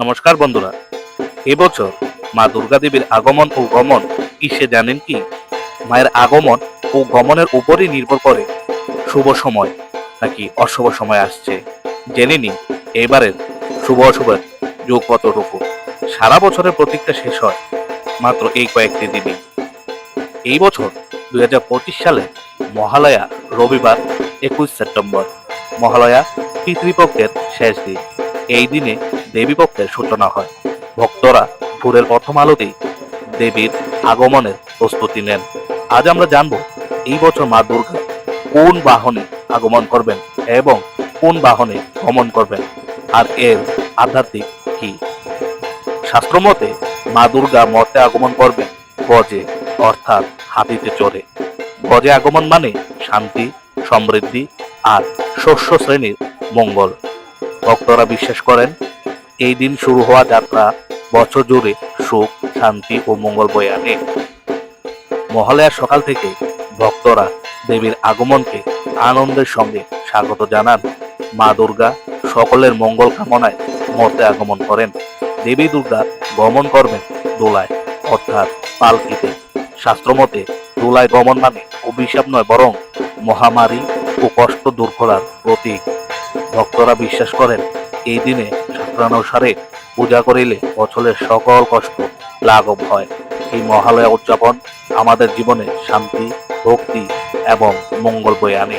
নমস্কার বন্ধুরা। এবছর মা দুর্গা দেবীর আগমন ও গমন কি সে জানেন কি? মায়ের আগমন ও গমনের উপরই নির্ভর করে শুভ সময় নাকি অশুভ সময় আসছে। জেনে নিন, এবারের শুভ অশুভের যোগ কতটুকু? সারা বছরের প্রতীকটা শেষ হয় মাত্র এই কয়েকটি দিনে। এই বছর দু হাজার পঁচিশ সালে মহালয়া রবিবার একুশ সেপ্টেম্বর। মহালয়া পিতৃপক্ষের শেষ দিন। এই দিনে দেবীপক্ষের সূচনা হয়। ভক্তরা ভোরের প্রথম আলোতেই দেবীর আগমনের প্রস্তুতি নেন। আজ আমরা জানব এই বছর মা দুর্গা কোন বাহনে আগমন করবেন এবং কোন বাহনে গমন করবেন আর এর আধ্যাত্মিক কি? শাস্ত্রমতে মা দুর্গা মতে আগমন করবেন গজে, অর্থাৎ হাতিতে চড়ে। গজে আগমন মানে শান্তি, সমৃদ্ধি আর শস্য শ্রেণির মঙ্গল। ভক্তরা বিশ্বাস করেন এই দিন শুরু হওয়া যাত্রা বছর জুড়ে সুখ, শান্তি ও মঙ্গল বয়ে আনে। মহালয়ার সকাল থেকে ভক্তরা দেবীর আগমনকে আনন্দের সঙ্গে স্বাগত জানান। মা দুর্গা সকলের মঙ্গল কামনায় মর্তে আগমন করেন। দেবী দুর্গা গমন করবেন দোলায়, অর্থাৎ পালকিতে। শাস্ত্রমতে দোলায় গমন মানে অভিশাপ নয়, বরং মহামারী ও কষ্ট দূর করার প্রতীক। ভক্তরা বিশ্বাস করেন, এই দিনে শাস্ত্রানুসারে পূজা করিলে বছরের সকল কষ্ট লাঘব হয়। এই মহালয়া উদযাপন আমাদের জীবনে শান্তি, ভক্তি এবং মঙ্গল বয়ে আনে।